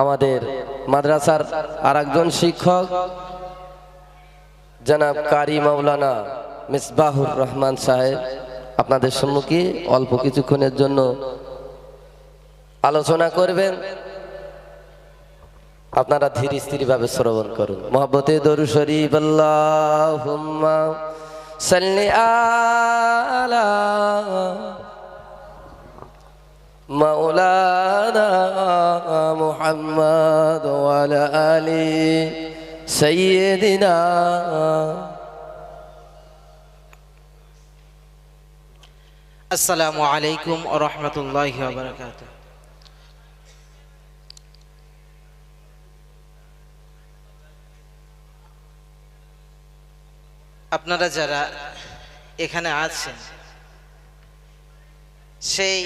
আমাদের মাদ্রাসার আর একজন শিক্ষক, জনাব কারি মাওলানা মিসবাহুর রহমান সাহেব। আপনাদের সম্মুখে অল্প কিছুক্ষণের জন্য আলোচনা করবেন। আপনারা ধীর স্থির ভাবে শ্রবণ করুন। মোহাম্মতে দরু শরীফ, আল্লাহুম্মা সাল্লি আলা مولانا محمد وعلى آل سيدنا আসসালামু আলাইকুম ও রহমতুল্লাহ বারকাত আপনারা যারা এখানে আছেন সেই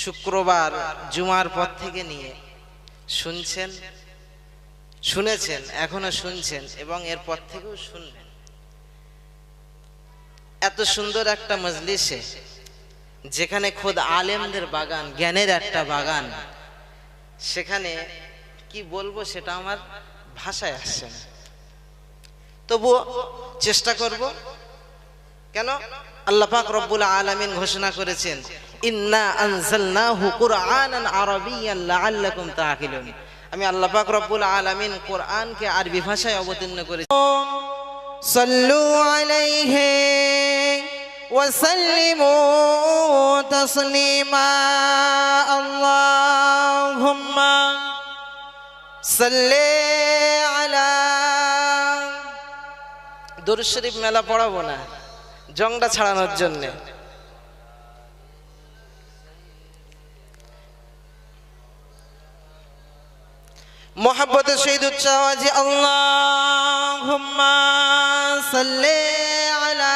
শুক্রবার জুমার পর থেকে নিয়ে শুনছেন, শুনেছেন, এখনও শুনছেন এবং এরপর থেকেও শুনবেন। এত সুন্দর একটা মজলিসে যেখানে খোদ আলেমদের বাগান, জ্ঞানের একটা বাগান, সেখানে কি বলব সেটা আমার ভাষায় আসছে না। তবুও চেষ্টা করব। কেন? আল্লাহ পাক রব্বুল আলামিন ঘোষণা করেছেন ইন্না আনজালনাহু কুরআনান আরাবিয়্যান লাআল্লাকুম তাআকিলুন। আমি আল্লাহ পাক রব্বুল আলামিন কুরআনকে আরবি ভাষায় অবতীর্ণ করেছি। সাল্লু আলাইহি ওয়া সাল্লিমু তাসলিমা আল্লাহুম্মা সাল্লি আলা দুরূদ শরীফ মেলা পড়াবো না জংটা ছাড়ানোর জন্যে। محبت شهيد الشواجي اللهم صل على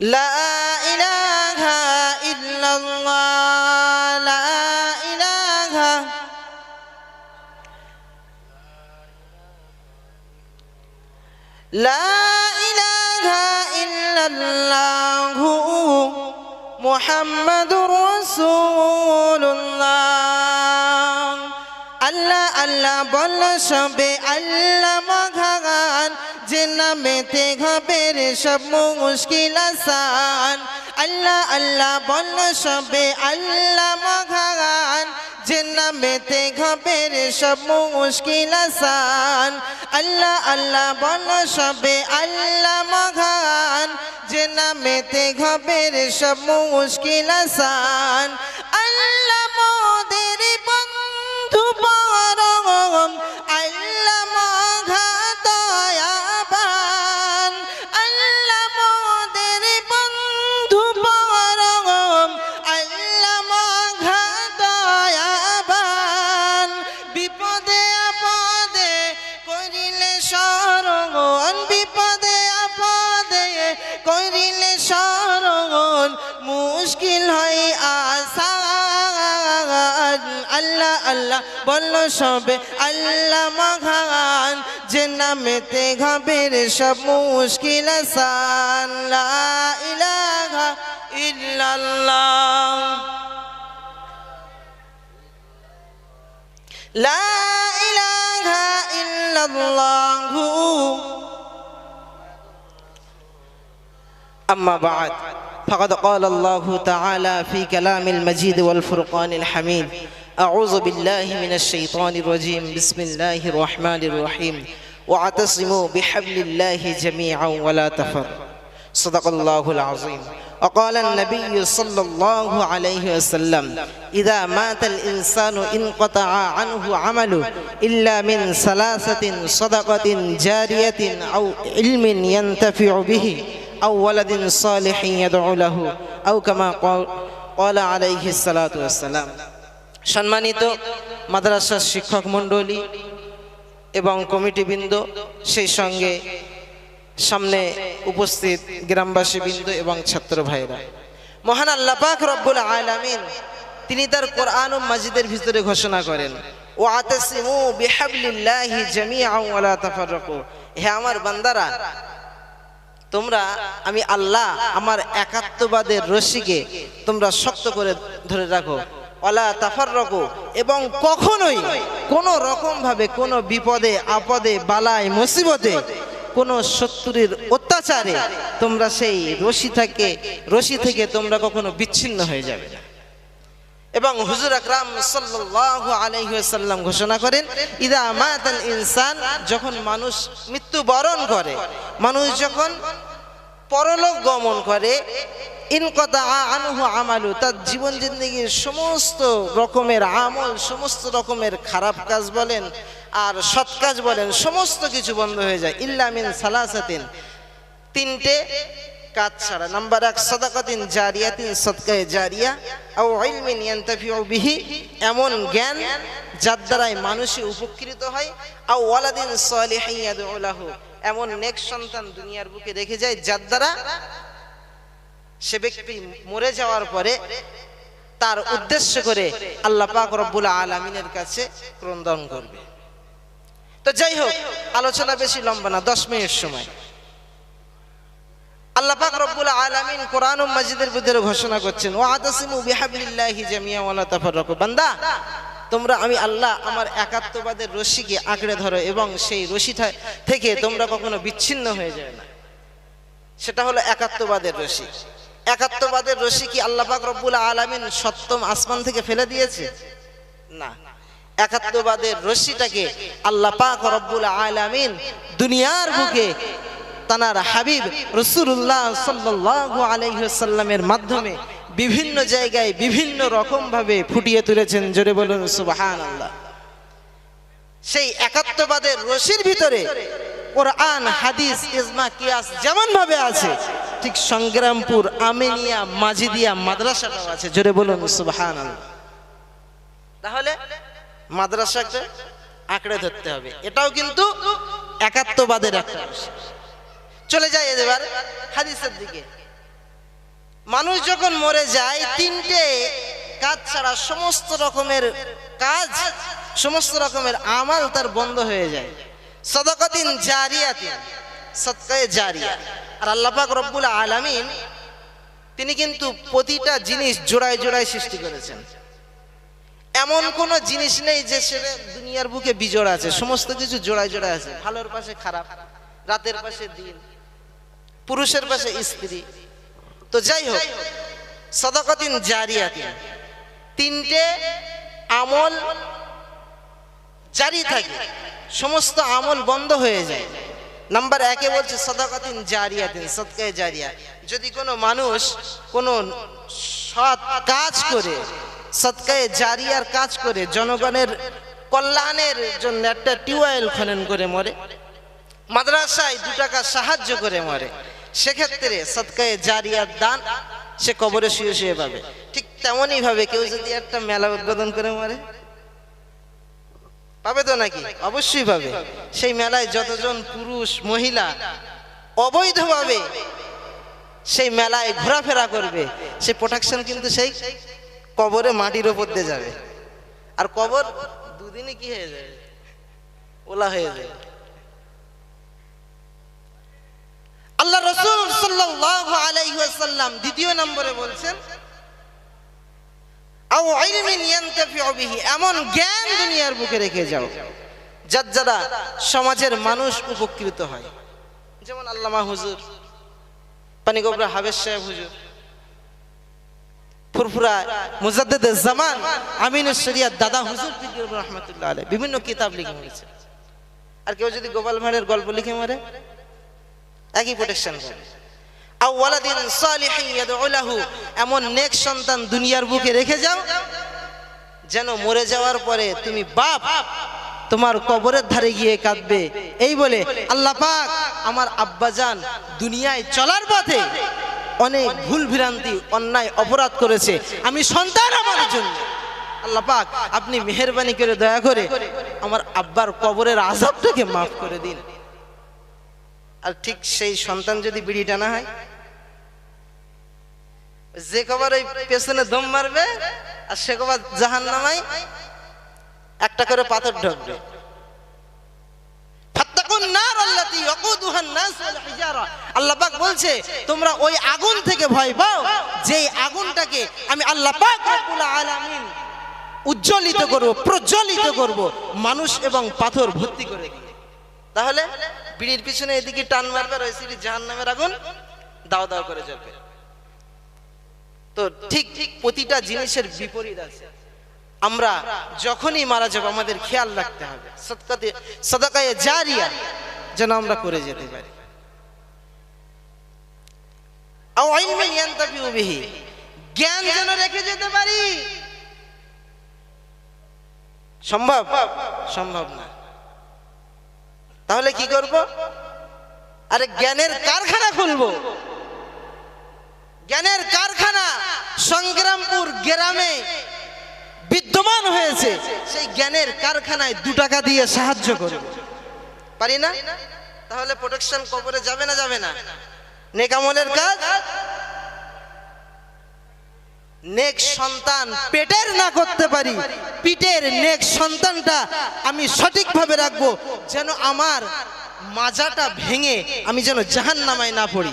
لا إله إلا الله. لا إله إلا الله محمد رسول الله আল্লাহ আল্লাহ বল সবে আল্লাহ মঘান যে নামেতে ঘবের সব মুশকিল আসান আল্লাহ আল্লাহ বল সবে আল্লাহ মঘান যে নামেতে ঘবের সব মুশকিল আসান আল্লাহ আল্লাহ বল সবে আল্লাহ মঘান যে নামেতে ঘবের সব মুশকিল আল্লাহ আল্লাহ বলল সবে আল্লাহ মঘান যে নামেতে ঘবের সব মুশকিল আসান লা ইলাহা ইল্লাল্লাহ لا إله إلا الله أما بعد فقد قال الله تعالى في كلام المجيد والفرقان الحميد أعوذ بالله من الشيطان الرجيم. بسم الله الرحمن الرحيم. واعتصموا بحبل الله جميعا ولا تفر. صدق الله العظيم. وقال النبي صلى الله عليه وسلم إذا مات الإنسان انقطع عنه عمله إلا من ثلاثة صدقة جارية أو علم ينتفع به أو ولد صالح يدعو له أو كما قال, قال عليه الصلاة والسلام. সম্মানিত মাদ্রাসার শিক্ষক মণ্ডলী এবং কমিটি কমিটিবৃন্দ সেই সঙ্গে সামনে উপস্থিত গ্রামবাসী বৃন্দ এবং ছাত্র ভাইরা মহান আল্লাহ পাক রব্বুল আলামিন তিনি তার কোরআন ও মাজিদের ভিতরে ঘোষণা করেন তাফাররাকু। হে আমার বান্দারা, তোমরা, আমি আল্লাহ আমার একাত্মবাদের রশিকে তোমরা শক্ত করে ধরে রাখো। ওয়ালা তাফাররাকু। এবং কখনোই কোনো রকম ভাবে কোনো বিপদে, আপদে, বালায়, মুসিবতে কোনো শত্রুর অত্যাচারে তোমরা সেই রশি থেকে রশি থেকে তোমরা কখনো বিচ্ছিন্ন হয়ে যাবে না। এবং হুজুর আকরাম সাল্লাল্লাহু আলাইহি ওয়াসাল্লাম ঘোষণা করেন, ইদা মাতাল ইনসান যখন মানুষ মৃত্যুবরণ করে, মানুষ যখন পরলোক গমন করে ইনকতা আনহু আমালু, তার জীবন জিন্দগির সমস্ত রকমের আমল, সমস্ত রকমের খারাপ কাজ বলেন আর সৎ কাজ বলেন, সমস্ত কিছু বন্ধ হয়ে যায়। ইল্লা মিন সালাসাতিন, তিনটে কাজ ছাড়া। নাম্বার এক, সদাকাতিন জারিয়াতিন, সদকায়ে জারিয়া, আও ইলমিন ইয়ান্তাফিউ বিহি, এমন জ্ঞান যার দ্বারাই মানুষে উপকৃত হয়। আও ওয়ালাদিন সালিহিন ইয়াদউ লাহু এমন নেক সন্তান দুনিয়ার বুকে রেখে যায় যার দ্বারা সে ব্যক্তি মরে যাওয়ার পরে তার উদ্দেশ্য করে আল্লাহ পাক রব্বুল আলামিনের কাছে ক্রন্দন করবে। তো যাই হোক, আলোচনা বেশি লম্বা না, দশ মিনিট সময়। আল্লাহ পাক রব্বুল আলামিন কোরআন ও মাজিদের ভিতরে ঘোষণা করছেন, ওয়া আতাসিমু বিহাবলিল্লাহি জামিয়া ওয়া লা তাফাররাকু। বান্দা, তোমরা আমি আল্লাহ আমার একাত্মবাদের রশিকে আঁকড়ে ধরো এবং সেই রশি থেকে তোমরা কখনো বিচ্ছিন্ন হয়ে যাবে না। সেটা হলো একাত্মবাদের রশি। একাত্মবাদের রশি কি আল্লাহ পাক রব্বুল আলামিন সপ্তম আসমান থেকে ফেলে দিয়েছে? না। একাত্মবাদের রশ্মিটাকে আল্লাহ পাক রব্বুল আলামিন দুনিয়ার বুকে তানার হাবিব রসুল্লাহ সাল্লাল্লাহু আলাইহি সাল্লামের মাধ্যমে বিভিন্ন জায়গায় বিভিন্ন রকম ভাবে ফুটিয়ে তুলেছেন। জোরে বলুন, সুবহানাল্লাহ। সেই একাত্মবাদের রশির ভিতরে কোরআন, হাদিস, ইজমা, কিয়াস যেমন ভাবে আছে ঠিক সংগ্রামপুর, আমিনিয়া, মাজিদিয়া মাদ্রাসাটাও আছে। জোরে বলুন, সুবহানাল্লাহ। তাহলে মাদ্রাসাকে আঁকড়ে ধরতে হবে। এটাও কিন্তু একাত্মবাদের একটা। চলে যায় এবার হাদিসের দিকে। মানুষ যখন মরে যায়, তিনটে কাজ ছাড়া সমস্ত রকমের কাজ, সমস্ত রকমের আমাল তার বন্ধ হয়ে যায়। সদকাতিন জারিয়াতিন, সদকায়ে জারিয়া। আর আল্লাহ পাক রব্বুল আলামিন তিনি কিন্তু প্রতিটা জিনিস জোড়ায় জোড়ায় সৃষ্টি করেছেন। এমন কোন জিনিস নেই যে সেটা দুনিয়ার বুকে বিজোড় আছে, সমস্ত কিছু জোড়ায় জোড়ায় আছে। ভালোর পাশে খারাপ, রাতের পাশে দিন, পুরুষের পাশে স্ত্রী। তো যাই হোক, সদাকাতিন জারিয়াতিন। তিনটে আমল জারি থাকে, সমস্ত আমল বন্ধ হয়ে যায়। নাম্বার একে বলছে সদাকাতিন জারিয়াতিন, সদকায়ে জারিয়া। যদি কোনো মানুষ কোনো সৎ কাজ করে, সদকায়ে জারিয়ার কাজ করে, জনগণের কল্যাণের জন্য একটা টিউবওয়েল খনন করে মরে, মাদ্রাসায় দু টাকা সাহায্য করে মরে, সেক্ষেত্রে সদকায়ে জারিয়ার দান সে কবরে শুয়ে শুয়ে পাবে। ঠিক তেমনই ভাবে কেউ যদি একটা মেলা উদ্বোধন করে মরে পাবে তো নাকি? অবশ্যই পাবে। সেই মেলায় যতজন পুরুষ, মহিলা অবৈধভাবে সেই মেলায় ঘোরাফেরা করবে, সে প্রোটেকশন কিন্তু সেই কবরে মাটির ওপর দিয়ে যাবে। আর কবর দুদিনে কি হয়ে যাবে ওলা হয়ে যাবে আল্লাহ রসুল সাল্লাল্লাহু আলাইহি ওয়াসাল্লাম দ্বিতীয় নম্বরে বলছেন আও ইলমিন ইয়ানতাফিউ বিহি এমন জ্ঞান দুনিয়ার বুকে রেখে যাও, যার যারা সমাজের মানুষ উপকৃত হয়। যেমন আল্লামা হুজুর পানিগোবরা হাবেশ সাহেব হুজুর, ফুরফুরা জামান শরিয়াত দাদা বিভিন্ন কিতাব লিখে আর কেউ যদি গোপাল ভাঁড়ের গল্প লিখে মারে, একই প্রোটেকশন করে। ইয়াদউ লাহু এমন নেক সন্তান দুনিয়ার বুকে রেখে যাও, যেন মরে যাওয়ার পরে তুমি বাপ তোমার কবরের ধারে গিয়ে কাঁদবে। এই বলে আল্লাহ পাক আমার আব্বাজান দুনিয়ায় চলার পথে অনেক ভুল ভ্রান্তি, অন্যায়, অপরাধ করেছে। আমি সন্তান আমার জন্য। আল্লাহ পাক, আপনি মেহেরবানি করে দয়া করে আমার আব্বার কবরের আজাবটাকে মাফ করে দিন। আর ঠিক সেই সন্তান যদি বিড়ি টানা হয় যে কবার ওই পেছনে দম মারবে, আর সে কবার জাহান নামাই একটা করে পাথর ঢুকবে। আগুনটাকে আমি উজ্জ্বলিত করব, প্রজ্বলিত করব, মানুষ এবং পাথর ভর্তি করে তাহলে বিড়ির পিছনে এদিকে টান মারবে সিঁড়ি জাহান্নামের আগুন দাও দাও করে জ্বলবে। তো ঠিক ঠিক প্রতিটা জিনিসের বিপরীত আছে। আমরা যখনই মারা যাব, আমাদের খেয়াল রাখতে হবে। সদকাতে, সদাকায়ে জারিয়া যেন আমরা করে যেতে পারি। জ্ঞান যেন রেখে যেতে পারি। সম্ভব? সম্ভব না। তাহলে কি করব? আরে জ্ঞানের কারখানা খুলবো। জ্ঞানের কারখানা সংগ্রামপুর গ্রামে বিদ্যমান হয়েছে। সেই জ্ঞানের কারখানায় দু টাকা দিয়ে সাহায্য করব। পারি না? তাহলে প্রোটেকশন কবরে যাবে না যাবে না? নেকামলের কাজ? নেক সন্তান পেটের না করতে পারি। পিটের নেক সন্তানটা আমি সঠিকভাবে রাখব। যেন আমার মাজাটা ভেঙে আমি যেন জাহান নামায় না পড়ি।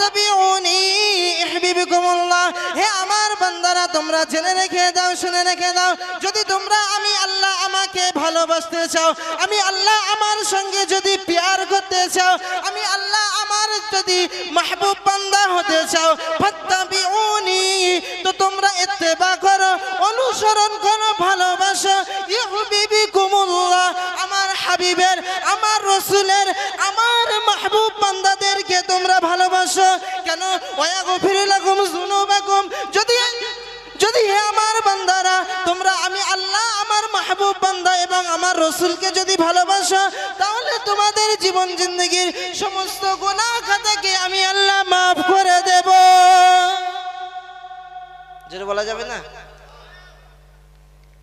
ফাত্তাবিউনি ইহবিবকুমুল্লাহ। হে আমার বান্দারা, তোমরা জেনে রেখে দাও, শুনে রেখে দাও। যদি তোমরা আমি আল্লাহ আমাকে ভালোবাসতে চাও, আমি আল্লাহ আমার সঙ্গে যদি প্যার করতে চাও, আমি আল্লাহ যদি মাহবুব বান্দা হতে চাও, ফাত্তাবিউনি, তো তোমরা ইত্তেবা করো, অনুসরণ করো, ভালোবাসো। ইহবিবিকুমুল্লাহ আমার হাবিবের, আমার রসুলের, আমার মাহবুব বান্দাদেরকে তোমরা ভালোবাসো। কেন? ওয়াগফির লাকুম যুনুবাকুম। যদি যদি হে আমার বান্দারা, তোমরা আমি আল্লাহ মাহবুব বান্দা এবং আমার রসুলকে যদি ভালোবাসো, তাহলে তোমাদের জীবন জিন্দগির সমস্ত গোনা খাতাকে আমি আল্লাহ মাফ করে দেব। যেটা বলা যাবে না?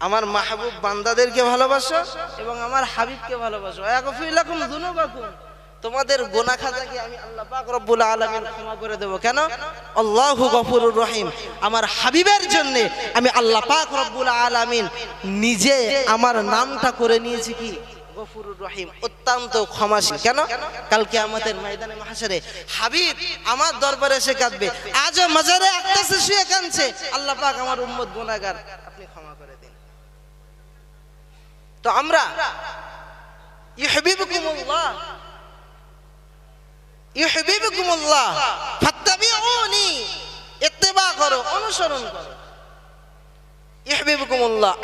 আমার মাহবুব বান্দাদেরকে ভালোবাসো এবং আমার হাবিবকে ভালোবাসো। এক ফিরলাকুম দুনো দুনুবাকুম। তোমাদের গোনা খাতাকে আমি আল্লাহ পাক রব্বুল আলামিন ক্ষমা করে দেব। কেন? আল্লাহু গফুরুর রহিম। আমার হাবিবের জন্য আমি আল্লাহ পাক রব্বুল আলামিন নিজে আমার নামটা করে নিয়েছি কি? গফুরুর রহিম। অত্যন্ত ক্ষমাশীল। কেন? কালকে আমাদের ময়দানে মাহাসারে হাবিব আমার দরবারে এসে কাঁদবে। আজও মাজারে একটা শুয়ে কাঁদছে। আল্লাহ পাক আমার উম্মত গুনাহগার আপনি ক্ষমা করে দিন। তো আমরা ইউহিবুকুমুল্লাহ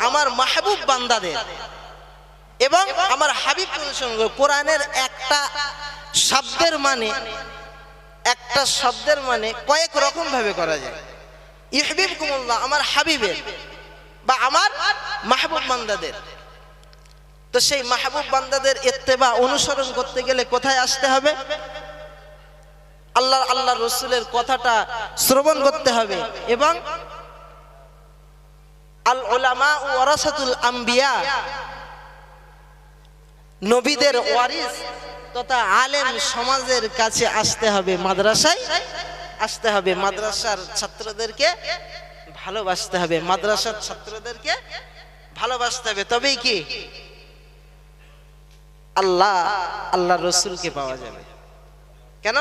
আমার মাহবুব বান্দাদের। এবং আমার হাবিব কোরআনের একটা শব্দের মানে একটা শব্দের মানে কয়েক রকম ভাবে করা যায়। ইহবিবকুমুল্লাহ আমার হাবিবের বা আমার মাহবুব বান্দাদের। তো সেই মাহবুব বান্দাদের ইত্তেবা অনুসরণ করতে গেলে কোথায় আসতে হবে? আল্লাহ আল্লাহ রসুলের কথাটা শ্রবণ করতে হবে। এবং আল ওলামা ও ওরাসাতুল আম্বিয়া, নবীদের ওয়ারিস তথা আলেম সমাজের কাছে আসতে হবে, মাদ্রাসায় আসতে হবে। মাদ্রাসার ছাত্রদেরকে ভালোবাসতে হবে, মাদ্রাসার ছাত্রদেরকে ভালোবাসতে হবে। তবেই কি? আল্লাহ আল্লাহ রসুলকে পাওয়া যাবে। কেন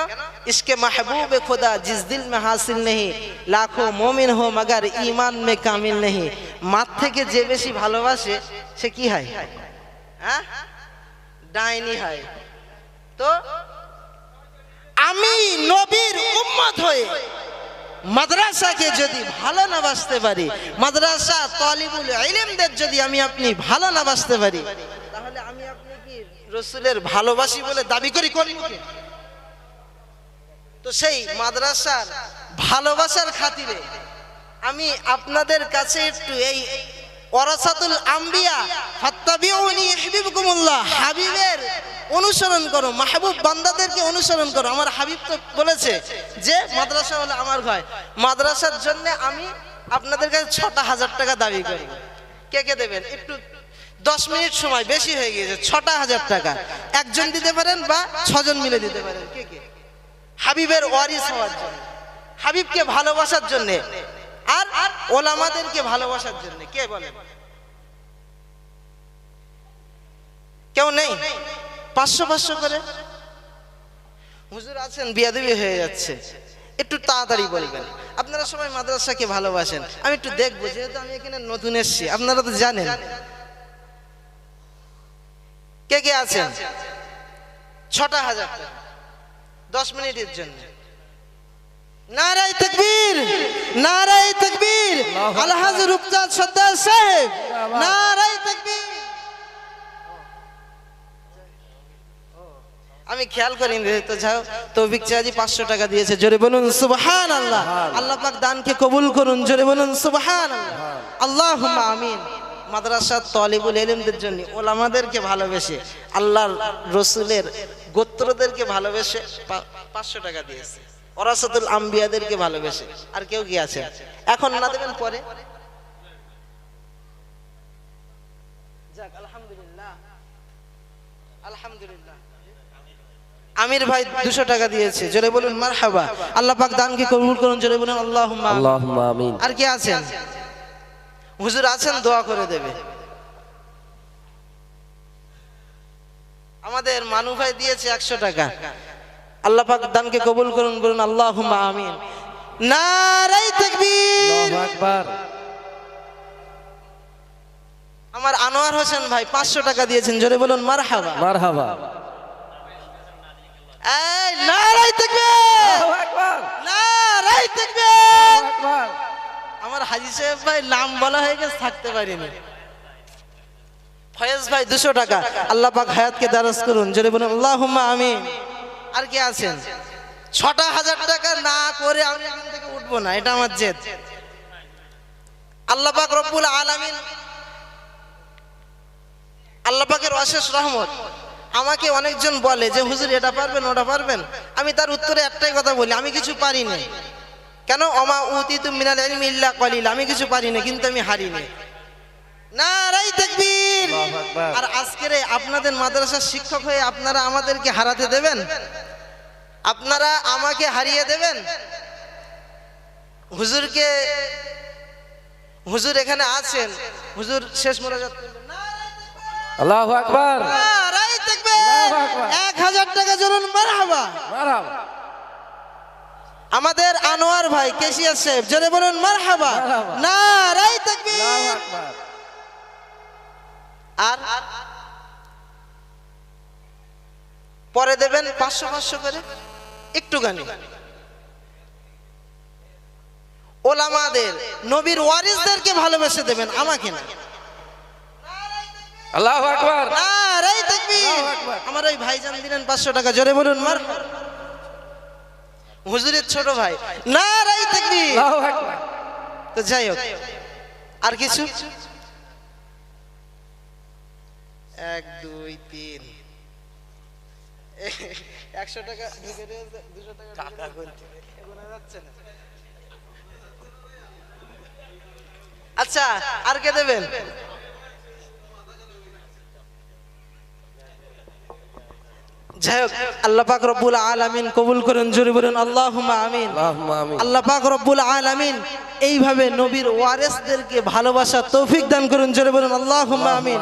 इसके महबूब खुदा जिस दिल में हासिल नहीं लाखों मोमिन हो मगर ईमान में कामिल नहीं মাত থেকে যে বেশি ভালোবাসে সে কি হয় হ্যাঁ ডাইনি হয় তো আমি নবীর উম্মত হয়ে মাদ্রাসাকে যদি ভালো না বাসতে পারি মাদ্রাসা তলিবুল ইলমদের যদি আমি আপনি ভালো না বাসতে পারি তাহলে আমি আপনি কি রসুলের ভালোবাসি বলে দাবি করি করি তো সেই মাদ্রাসার ভালোবাসার খাতিরে আমি আপনাদের কাছে একটু এই ওরাসাতুল আম্বিয়া, ফাত্তাবিউনি ইহবিবকুমুল্লাহ হাবিবের অনুসরণ করো, মাহবুব বান্দাদেরকে অনুসরণ করো। আমার হাবিব তো বলেছে যে, মাদ্রাসা হলো আমার ঘর। মাদ্রাসার জন্য আমি আপনাদের কাছে ছটা হাজার টাকা দাবি করি। কে কে দেবেন? একটু দশ মিনিট সময়, বেশি হয়ে গিয়েছে, ছটা হাজার টাকা। একজন দিতে পারেন বা ছজন মিলে দিতে পারেন। কে কে? হাবিবের ওয়ারিস হওয়ার জন্য, হাবিবকে ভালোবাসার জন্য আর ওলামাদেরকে ভালোবাসার জন্য। কে বলেন কেউ নেই? পাঁচশো পাঁচশো করে? হুজুর আছেন, বিয়াদবি হয়ে যাচ্ছে। একটু তাড়াতাড়ি বলবেন। আপনারা সবাই মাদ্রাসাকে ভালোবাসেন। আমি একটু দেখব, যেহেতু আমি এখানে নতুন এসেছি। আপনারা তো জানেন। কে কে আছেন? ছটা হাজার টাকা। দশ মিনিটের জন্য। নারাই তকবীর নারাই তকবীর। আলহাজ রূপচাঁদ সর্দার সাহেব নারাই তকবীর। আমি খেয়াল করিনি রে, তো যাও তৌফিক চাজি পাঁচশো টাকা দিয়েছে। জোরে বলুন সুবহান আল্লাহ আল্লাহ পাক দানকে কবুল করুন জোরে বলুন সুবহান। আল্লাহ আমিন। মাদ্রাসার তলিবুল এলিমদের জন্য ওলামাদেরকে ভালোবেসে আল্লাহর রসুলের গোত্রদেরকে ভালোবেসে পাঁচশো টাকা দিয়েছে। ওরাসাতুল আম্বিয়াদেরকে ভালোবেসে। আর কেউ কি আছে? এখন না দেবেন পরে? আলহামদুলিল্লাহ। আলহামদুলিল্লাহ। আমির ভাই দুশো টাকা দিয়েছে। জোরে বলুন মার হাবা আল্লাহ পাক দানকে কবুল করুন। জোরে বলুন আল্লাহ আর কি আছেন? হুজুর আছেন দোয়া করে দেবে। আমাদের মানু ভাই দিয়েছে একশো টাকা। আল্লাহ পাক দানকে কবুল করুন বলুন আল্লাহ আমিন। নারাই তাকবীর। আল্লাহু আমার আনোয়ার হোসেন ভাই পাঁচশো টাকা দিয়েছেন জোরে বলুন মার হাবা মারহাবা। এই নারাই তাকবীর। আকবার। নারাই তাকবীর। আমার হাজি সাহেব ভাই, নাম বলা হয়ে গেছে, থাকতে পারিনি। ফয়েজ ভাই, দুশো টাকা। আল্লাহ পাক হায়াতকে দারাজ করুন। জোরে বলুন, আল্লাহুম্মা আমিন। আর কি আছেন? ছটা হাজার টাকা না করে আমি এখান থেকে উঠবো না, এটা আমার জেদ। আল্লাহ পাক রব্বুল আলামিন, আল্লাহ পাকের অশেষ রহমত, আমাকে অনেকজন বলে যে, হুজুর, এটা পারবেন, ওটা পারবেন? আমি তার উত্তরে একটাই কথা বলি, আমি কিছু পারি না কেন? অমা উতিতু মিনাল ইলমি ইল্লা কলিল। আমি কিছু পারি না কিন্তু আমি হারি না নারাই তাকবীর। আল্লাহু আকবার। আর আজকের আপনাদের মাদ্রাসার শিক্ষক হয়ে আপনারা আমাদেরকে হারাতে দেবেন? আপনারা আমাকে হারিয়ে দেবেন? হুজুরকে হুজুর এখানে আছেন। হুজুর শেষ করবেন। আল্লাহু আকবার। নারাই তাকবীর। আল্লাহু আকবার। এক হাজার টাকা জরুন মারহাবা। মারহাবা। আমাদের আনোয়ার ভাই কেশিয়া সাহেব জোরে বলুন মারহাবা। মারহাবা। নারাই আল্লাহু তাকবীর আকবার। আর পরে দেবেন পাঁচশো পাঁচশো করে একটুখানি ওলামাদের নবীর ওয়ারিসদেরকে ভালোবেসে দেবেন আমাকে না। আল্লাহু আকবার। নারাই তাকবীর। আকবার। আমার ওই ভাইজান দিলেন পাঁচশো টাকা জোরে বলুন মার হুজুরের ছোট ভাই। তাকবীর আল্লাহু আকবার। তো যাই হোক। আর কিছু? এক দুই তিন। একশো টাকা দুশো। যাচ্ছে না। আচ্ছা আর কে দেবেন? যাই হোক আল্লাহ পাক রব্বুল আলামিন কবুল করুন জোরে বলুন আল্লাহুম্মা আমিন। আল্লাহুম্মা আমিন। আল্লাহ পাক রব্বুল আলামিন এইভাবে নবীর ওয়ারেসদেরকে ভালোবাসা তৌফিক দান করুন জোরে বলুন আল্লাহুম্মা আমিন।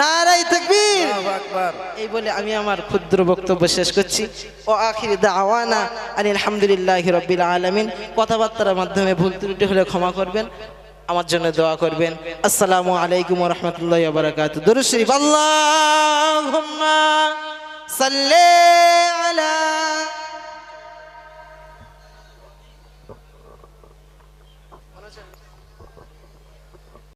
নারাই তাকবীর। আল্লাহু এই বলে আমি আমার ক্ষুদ্র বক্তব্য শেষ করছি। ও আখির দাওয়ানা আনি আলহামদুলিল্লাহি রাব্বিল আলামিন। কথাবার্তার মাধ্যমে ভুল ত্রুটি হলে ক্ষমা করবেন আমার জন্য দোয়া করবেন। আসসালামু আলাইকুম ওয়া রাহমাতুল্লাহি ওয়া বারাকাতুহু। দরুদ শরীফ। আল্লাহুম্মা صلي على